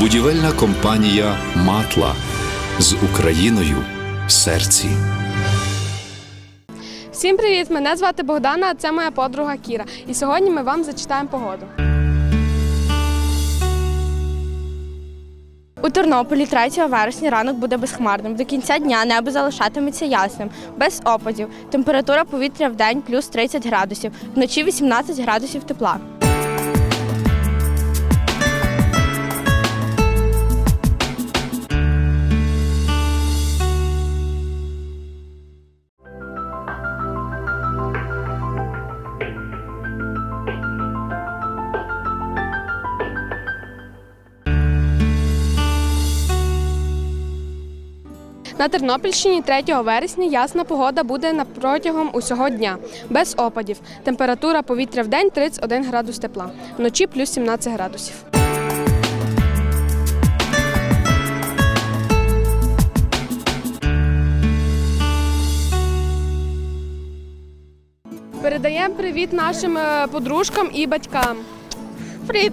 Будівельна компанія Матла з Україною в серці. Всім привіт! Мене звати Богдана, а це моя подруга Кіра. І сьогодні ми вам зачитаємо погоду. У Тернополі 3 вересня ранок буде безхмарним. До кінця дня небо залишатиметься ясним, без опадів. Температура повітря в день плюс 30 градусів, вночі 18 градусів тепла. На Тернопільщині 3 вересня ясна погода буде протягом усього дня, без опадів. Температура повітря в день 31 градус тепла, вночі плюс 17 градусів. Передаємо привіт нашим е, подружкам і батькам. Привіт!